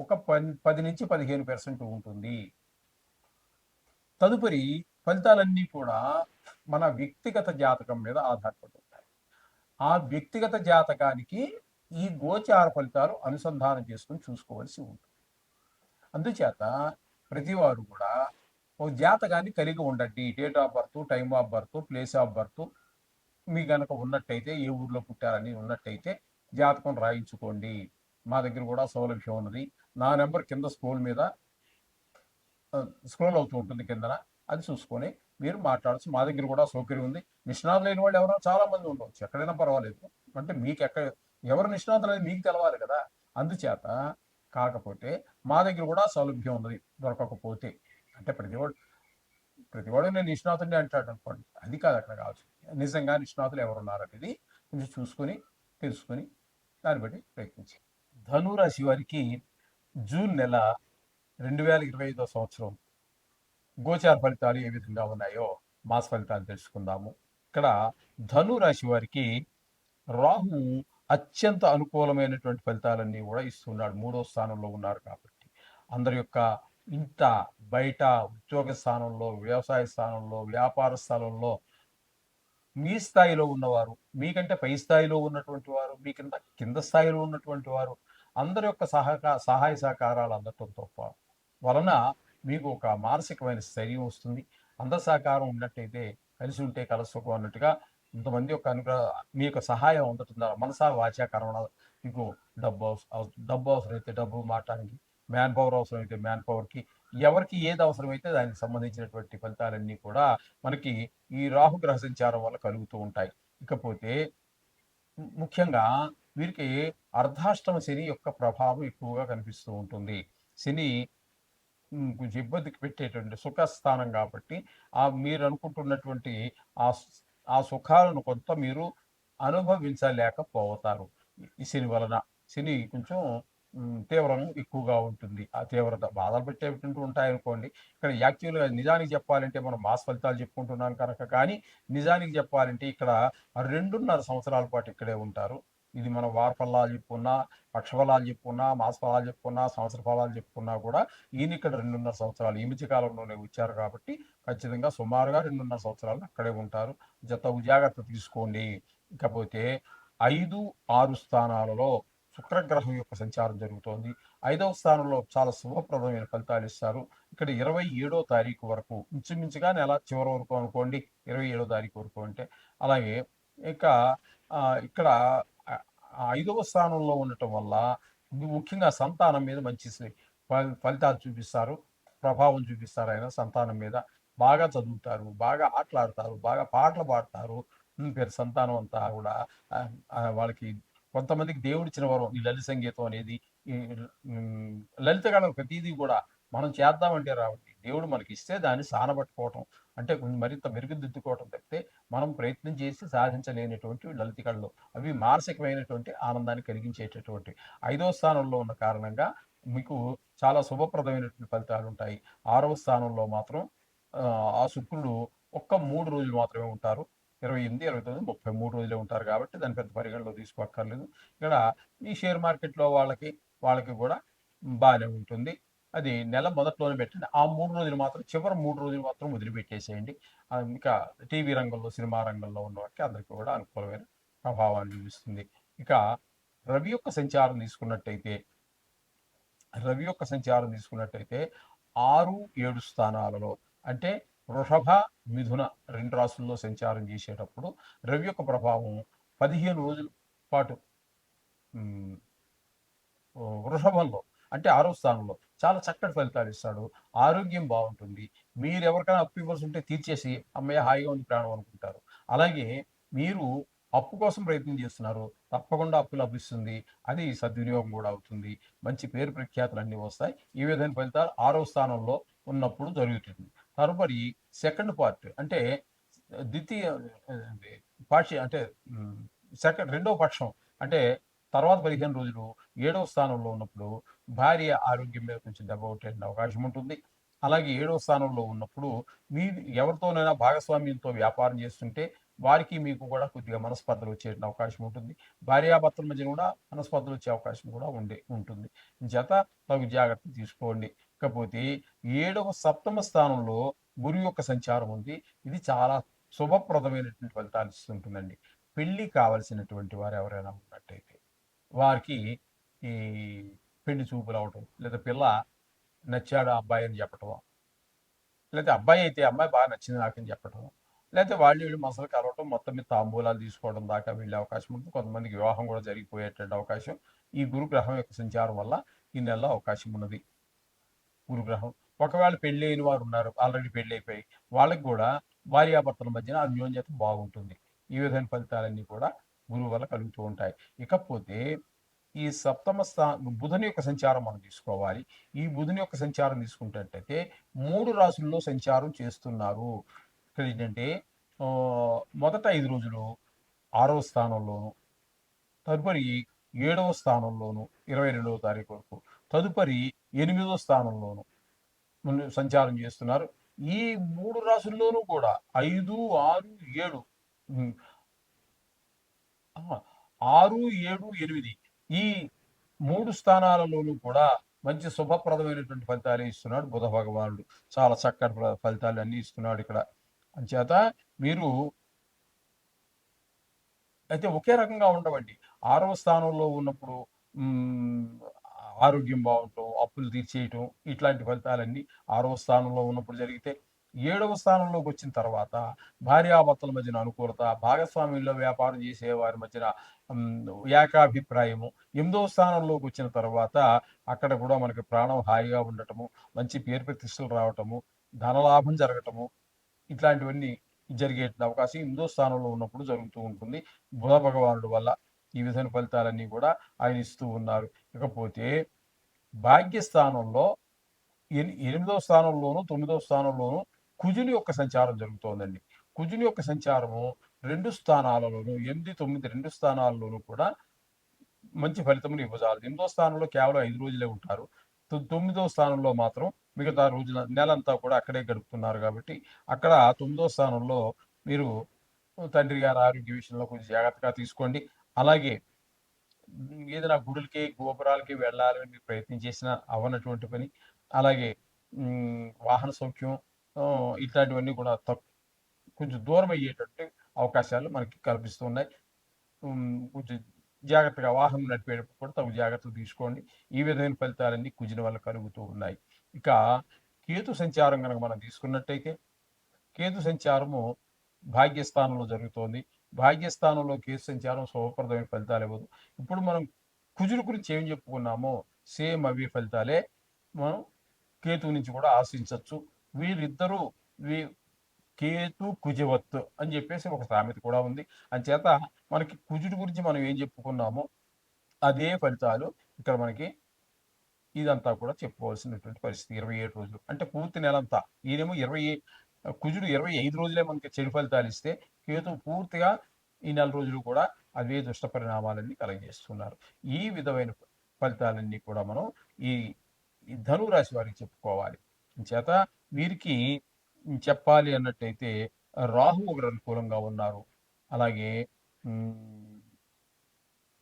ఒక పది పది నుంచి పదిహేను పర్సెంట్ ఉంటుంది. తదుపరి ఫలితాలన్నీ కూడా మన వ్యక్తిగత జాతకం మీద ఆధారపడి ఉంటాయి. ఆ వ్యక్తిగత జాతకానికి ఈ గోచార ఫలితాలు అనుసంధానం చేసుకుని చూసుకోవాల్సి ఉంటుంది. అందుచేత ప్రతివారు కూడా ఒక జాతకాన్ని కలిగి ఉండండి. Date of birth time of birth place of birth మీ కనుక ఉన్నట్టయితే ఏ ఊర్లో పుట్టారని ఉన్నట్టయితే జాతకం రాయించుకోండి. మా దగ్గర కూడా సౌలభ్యం ఉన్నది. నా నెంబర్ కింద స్క్రోల్ మీద స్క్రోల్ అవుతూ ఉంటుంది కిందన. అది చూసుకొని మీరు మాట్లాడచ్చు. మా దగ్గర కూడా సౌకర్యం ఉంది. నిష్ణాతులు లేని వాళ్ళు ఎవరైనా చాలా మంది ఉండవచ్చు. ఎక్కడైనా పర్వాలేదు. అంటే మీకు ఎక్కడ ఎవరు నిష్ణాతులు అనేది మీకు తెలవాలి కదా. అందుచేత కాకపోతే మా దగ్గర కూడా సౌలభ్యం ఉన్నది. దొరకకపోతే అంటే ప్రతివాడు ప్రతివాడు నేను నిష్ణాతుని అంటాడు అనుకోండి. అది కాదు అక్కడ కావచ్చు. నిజంగా నిష్ణాతులు ఎవరున్నారు అనేది కొంచెం చూసుకొని తెలుసుకొని దాన్ని బట్టి ప్రయత్నించి ధనురాశి వారికి జూన్ నెల రెండు వేల ఇరవై ఐదో సంవత్సరం గోచార ఫలితాలు ఏ విధంగా ఉన్నాయో మాస ఫలితాలు తెలుసుకుందాము. ఇక్కడ ధను రాశి వారికి రాహు అత్యంత అనుకూలమైనటువంటి ఫలితాలన్నీ కూడా ఇస్తున్నాడు. మూడో స్థానంలో ఉన్నారు కాబట్టి. అందరి యొక్క ఇంట బయట ఉద్యోగ స్థానంలో వ్యవసాయ స్థానంలో వ్యాపార స్థానంలో మీ స్థాయిలో ఉన్నవారు మీకంటే పై స్థాయిలో ఉన్నటువంటి వారు మీకంటే కింద స్థాయిలో ఉన్నటువంటి వారు అందరి యొక్క సహక సహాయ సహకారాలు అందటంతో వలన మీకు ఒక మానసికమైన స్థైర్యం వస్తుంది. అందరి సహకారం ఉన్నట్టయితే కలిసి ఉంటే కలసుకు అన్నట్టుగా ఇంతమంది యొక్క అనుగ్రహ మీ యొక్క సహాయం అందటం ద్వారా మనసా వాచా కర్మణ మీకు డబ్బు అవసరం డబ్బు అవసరమైతే డబ్బు మాట్లాడానికి మ్యాన్ పవర్ అవసరమైతే మ్యాన్ పవర్కి ఎవరికి ఏది అవసరమైతే దానికి సంబంధించినటువంటి ఫలితాలన్నీ కూడా మనకి ఈ రాహుగ్రహ సంచారం వల్ల కలుగుతూ ఉంటాయి. ఇకపోతే ముఖ్యంగా వీరికి అర్ధాష్టమ శని యొక్క ప్రభావం ఎక్కువగా కనిపిస్తూ ఉంటుంది. శని కొంచెం ఇబ్బందికి పెట్టేటువంటి సుఖస్థానం కాబట్టి ఆ మీరు అనుకుంటున్నటువంటి ఆ ఆ సుఖాలను కొంత మీరు అనుభవించలేకపోతారు. ఈ శని వలన శని కొంచెం తీవ్రం ఎక్కువగా ఉంటుంది. ఆ తీవ్రత బాధలు పెట్టేటువంటి ఉంటాయనుకోండి. ఇక్కడ యాక్చువల్గా నిజానికి చెప్పాలంటే మనం మాస్ ఫలితాలు చెప్పుకుంటున్నాం కనుక కానీ నిజానికి చెప్పాలంటే ఇక్కడ రెండున్నర సంవత్సరాల పాటు ఇక్కడే ఉంటారు. ఇది మనం వార ఫలాలు చెప్పుకున్నా పక్ష ఫలాలు చెప్పుకున్నా మాస ఫలాలు చెప్పుకున్నా సంవత్సర ఫలాలు చెప్పుకున్నా కూడా ఈయన ఇక్కడ రెండున్నర సంవత్సరాలు ఈ మధ్య కాలంలోనే వచ్చారు కాబట్టి ఖచ్చితంగా సుమారుగా రెండున్నర సంవత్సరాలు అక్కడే ఉంటారు. జత జాగ్రత్త తీసుకోండి. ఇకపోతే ఐదు ఆరు స్థానాలలో శుక్రగ్రహం యొక్క సంచారం జరుగుతోంది. ఐదవ స్థానంలో చాలా శుభప్రదమైన ఫలితాలు ఇస్తారు. ఇక్కడ ఇరవై ఏడో తారీఖు వరకు ఇంచుమించుగా నెల చివరి వరకు అనుకోండి. ఇరవై ఏడో తారీఖు వరకు అంటే అలాగే ఇక ఇక్కడ ఐదవ స్థానంలో ఉండటం వల్ల ముఖ్యంగా సంతానం మీద మంచి ఫలితాలు చూపిస్తారు. ప్రభావం చూపిస్తారు ఆయన సంతానం మీద. బాగా చదువుతారు బాగా ఆటలాడతారు బాగా పాటలు పాడతారు. పేరు సంతానం అంతా కూడా వాళ్ళకి కొంతమందికి దేవుడిచ్చిన వరం ఈ లలిత సంగీతం అనేది లలిత కళ ప్రతిదీ కూడా మనం చేద్దామంటే రావండి. దేవుడు మనకి ఇస్తే దాన్ని సానబట్టుకోవటం అంటే మరింత మెరుగుదిద్దుకోవటం తప్పితే మనం ప్రయత్నం చేసి సాధించలేనటువంటి లలిత కళలు అవి మానసికమైనటువంటి ఆనందాన్ని కలిగించేటటువంటి ఐదో స్థానంలో ఉన్న కారణంగా మీకు చాలా శుభప్రదమైనటువంటి ఫలితాలు ఉంటాయి. ఆరవ స్థానంలో మాత్రం ఆ శుక్రుడు ఒక్క మూడు రోజులు మాత్రమే ఉంటారు. ఇరవై ఎనిమిది ఇరవై తొమ్మిది ముప్పై మూడు రోజులే ఉంటారు కాబట్టి దాని పెద్ద పరిగణలో తీసుకోక్కర్లేదు. ఇక్కడ ఈ షేర్ మార్కెట్లో వాళ్ళకి వాళ్ళకి కూడా బాగానే ఉంటుంది. అది నెల మొదట్లోనే పెట్టండి. ఆ మూడు రోజులు మాత్రం చివరి మూడు రోజులు మాత్రం వదిలిపెట్టేసేయండి. ఇంకా టీవీ రంగంలో సినిమా రంగంలో ఉన్న వారికి అందరికీ కూడా అనుకూలమైన ప్రభావాన్ని చూపిస్తుంది. ఇక రవి యొక్క సంచారం తీసుకున్నట్టయితే రవి యొక్క సంచారం తీసుకున్నట్టయితే ఆరు ఏడు స్థానాలలో అంటే వృషభ మిథున రెండు రాసుల్లో సంచారం చేసేటప్పుడు రవి యొక్క ప్రభావం పదిహేను రోజుల పాటు వృషభంలో అంటే ఆరో స్థానంలో చాలా చక్కటి ఫలితాలు ఇస్తాడు. ఆరోగ్యం బాగుంటుంది. మీరు ఎవరికైనా అప్పు ఇవ్వాల్సి ఉంటే తీర్చేసి అమ్మయ్య హాయిగా ఉంది ప్రాణం అనుకుంటారు. అలాగే మీరు అప్పు కోసం ప్రయత్నం చేస్తున్నారు. తప్పకుండా అప్పు లభిస్తుంది. అది సద్వినియోగం కూడా అవుతుంది. మంచి పేరు ప్రఖ్యాతులు అన్నీ వస్తాయి. ఈ విధమైన ఫలితాలు ఆరో స్థానంలో ఉన్నప్పుడు జరుగుతుంది. తదుపరి సెకండ్ పార్ట్ అంటే ద్వితీయ పాక్షి అంటే సెకండ్ రెండో పక్షం అంటే తర్వాత పదిహేను రోజులు ఏడవ స్థానంలో ఉన్నప్పుడు భార్య ఆరోగ్యం మీద కొంచెం దెబ్బ కొట్టే అవకాశం ఉంటుంది. అలాగే ఏడవ స్థానంలో ఉన్నప్పుడు మీ ఎవరితోనైనా భాగస్వామ్యంతో వ్యాపారం చేస్తుంటే వారికి మీకు కూడా కొద్దిగా మనస్పర్ధలు వచ్చే అవకాశం ఉంటుంది. భార్యాభర్తల మధ్య కూడా మనస్పర్ధలు వచ్చే అవకాశం కూడా ఉండే ఉంటుంది. జత తగు జాగ్రత్త తీసుకోండి. ఇకపోతే ఏడవ సప్తమ స్థానంలో గురు యొక్క సంచారం ఉంది. ఇది చాలా శుభప్రదమైనటువంటి ఫలితాలు ఇస్తుంటుందండి. పెళ్ళి కావలసినటువంటి వారు ఎవరైనా ఉన్నట్టయితే వారికి ఈ పెళ్ళి చూపులు అవటం లేదా పిల్ల నచ్చాడు ఆ అబ్బాయి అని చెప్పటం లేదా అబ్బాయి అయితే అమ్మాయి బాగా నచ్చింది నాకని చెప్పటం లేకపోతే వాళ్ళు వీళ్ళు మసలు కలవటం మొత్తం మీద తాంబూలాలు తీసుకోవడం దాకా వెళ్ళే అవకాశం ఉంటుంది. కొంతమందికి వివాహం కూడా జరిగిపోయేటువంటి అవకాశం ఈ గురుగ్రహం యొక్క సంచారం వల్ల ఈ నెలలో అవకాశం ఉన్నది. గురుగ్రహం. ఒకవేళ పెళ్ళి అయిన వారు ఉన్నారు ఆల్రెడీ పెళ్ళి అయిపోయి వాళ్ళకి కూడా భార్యాభర్తల మధ్యన అన్యోన్యత బాగుంటుంది. ఈ విధమైన ఫలితాలన్నీ కూడా గురువు వల్ల కలుగుతూ ఉంటాయి. ఇకపోతే ఈ సప్తమ స్థా బుధుని యొక్క సంచారం మనం తీసుకోవాలి. ఈ బుధుని యొక్క సంచారం తీసుకుంటే మూడు రాసుల్లో సంచారం చేస్తున్నారు. ఇక్కడ ఏంటంటే మొదట ఐదు రోజులు ఆరవ స్థానంలోను తదుపరి ఏడవ స్థానంలోను ఇరవై రెండవ తారీఖు వరకు. తదుపరి ఎనిమిదో స్థానంలోను సంచారం చేస్తున్నారు. ఈ మూడు రాసుల్లోనూ కూడా ఐదు ఆరు ఏడు ఆరు ఏడు ఎనిమిది ఈ మూడు స్థానాలలోనూ కూడా మంచి శుభప్రదమైనటువంటి ఫలితాలు ఇస్తున్నాడు బుధ భగవానుడు. చాలా చక్కటి ఫలితాలు అన్ని ఇస్తున్నాడు ఇక్కడ. అంచేత మీరు అయితే ఒకే రకంగా ఉండవండి. ఆరవ స్థానంలో ఉన్నప్పుడు ఆరోగ్యం బాగుండటం అప్పులు తీర్చేయటం ఇట్లాంటి ఫలితాలన్నీ ఆరవ స్థానంలో ఉన్నప్పుడు జరిగితే ఏడవ స్థానంలోకి వచ్చిన తర్వాత భార్యాభర్తల మధ్యన అనుకూలత భాగస్వామ్యంలో వ్యాపారం చేసే వారి మధ్యన ఏకాభిప్రాయము ఎనిమిదవ స్థానంలోకి వచ్చిన తర్వాత అక్కడ కూడా మనకి ప్రాణం హాయిగా ఉండటము మంచి పేరు ప్రతిష్టలు రావటము ధనలాభం జరగటము ఇట్లాంటివన్నీ జరిగే అవకాశం ఎనిమిదో స్థానంలో ఉన్నప్పుడు జరుగుతూ ఉంటుంది. బుధ భగవానుడు వల్ల ఈ విధమైన ఫలితాలన్నీ కూడా ఆయన ఇస్తూ ఉన్నారు. ఇకపోతే భాగ్యస్థానంలో ఎనిమిదవ స్థానంలోను తొమ్మిదవ స్థానంలోను కుజుని యొక్క సంచారం జరుగుతోందండి. కుజుని యొక్క సంచారము రెండు స్థానాలలోను ఎనిమిది తొమ్మిది రెండు స్థానాల్లోనూ కూడా మంచి ఫలితములు ఇవ్వజాలదు. ఎనిమిదో స్థానంలో కేవలం ఐదు రోజులే ఉంటారు. తొ- తొమ్మిదో స్థానంలో మాత్రం మిగతా రోజుల నెలంతా కూడా అక్కడే గడుపుతున్నారు కాబట్టి అక్కడ తొమ్మిదో స్థానంలో మీరు తండ్రి గారి ఆరోగ్య విషయంలో కొంచెం జాగ్రత్తగా తీసుకోండి. అలాగే ఏదైనా గుడులకి గోపురాలకి వెళ్ళాలని ప్రయత్నం చేసినా అవ్వనటువంటి పని. అలాగే వాహన సౌఖ్యం ఇట్లాంటివన్నీ కూడా తక్ కొంచెం దూరం అయ్యేటట్టు అవకాశాలు మనకి కల్పిస్తున్నాయి కొంచెం జాగ్రత్తగా వాహనం నడిపేటప్పుడు కూడా తగు జాగ్రత్తలు తీసుకోండి. ఈ విధమైన ఫలితాలన్నీ కుజిన వల్ల కలుగుతూ ఉన్నాయి. ఇక కేతు సంచారం కనుక మనం తీసుకున్నట్టయితే కేతు సంచారము భాగ్యస్థానంలో జరుగుతోంది. భాగ్యస్థానంలో కేసు సంచారం శుభప్రదమైన ఫలితాలు ఇవ్వదు. ఇప్పుడు మనం కుజుల గురించి ఏం చెప్పుకున్నామో సేమ్ అవి ఫలితాలే మనం కేతు నుంచి కూడా ఆశించవచ్చు వీరిద్దరూ వీ కేతు కుజవత్తు అని చెప్పేసి ఒక సామెత కూడా ఉంది. అంచేత మనకి కుజుడి గురించి మనం ఏం చెప్పుకున్నామో అదే ఫలితాలు ఇక్కడ మనకి ఇదంతా కూడా చెప్పుకోవాల్సినటువంటి పరిస్థితి. ఇరవై ఏడు రోజులు. అంటే పూర్తి నెలంతా. ఈయనేమో ఇరవై కుజుడు ఇరవై ఐదు రోజులే మనకి చెడు ఫలితాలు ఇస్తే కేతు పూర్తిగా ఈ నెల రోజులు కూడా అవే దుష్ట పరిణామాలన్నీ కలగజేస్తున్నారు. ఈ విధమైన ఫలితాలన్నీ కూడా మనం ఈ ధనురాశి వారికి చెప్పుకోవాలి. చేత వీరికి చెప్పాలి అన్నట్టయితే రాహు ఒకరు అనుకూలంగా ఉన్నారు. అలాగే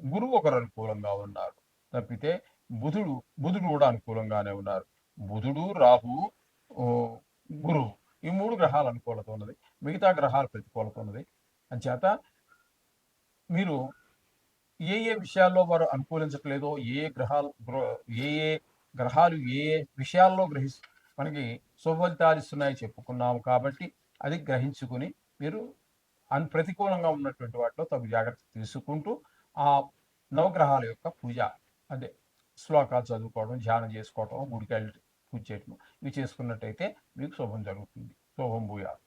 గురువు ఒకరు అనుకూలంగా ఉన్నారు. తప్పితే బుధుడు బుధుడు కూడా అనుకూలంగానే ఉన్నారు. బుధుడు రాహు గురువు ఈ మూడు గ్రహాలు అనుకూలత ఉన్నది. మిగతా గ్రహాలు ప్రతికూలత ఉన్నది అంచేత మీరు ఏ ఏ విషయాల్లో వారు అనుకూలించట్లేదో ఏ ఏ గ్రహాలు ఏ ఏ గ్రహాలు ఏ ఏ విషయాల్లో గ్రహి మనకి శుభ ఫలితాలు ఇస్తున్నాయో చెప్పుకున్నాము కాబట్టి అది గ్రహించుకుని మీరు అన్ ప్రతికూలంగా ఉన్నటువంటి వాటిలో తగు జాగ్రత్త తీసుకుంటూ ఆ నవగ్రహాల యొక్క పూజ అదే శ్లోకాలు చదువుకోవడం ధ్యానం చేసుకోవడం గుడికి వెళ్ళి పూజ చేయడం ఇవి చేసుకున్నట్టయితే మీకు శుభం జరుగుతుంది. శుభం భూయాలు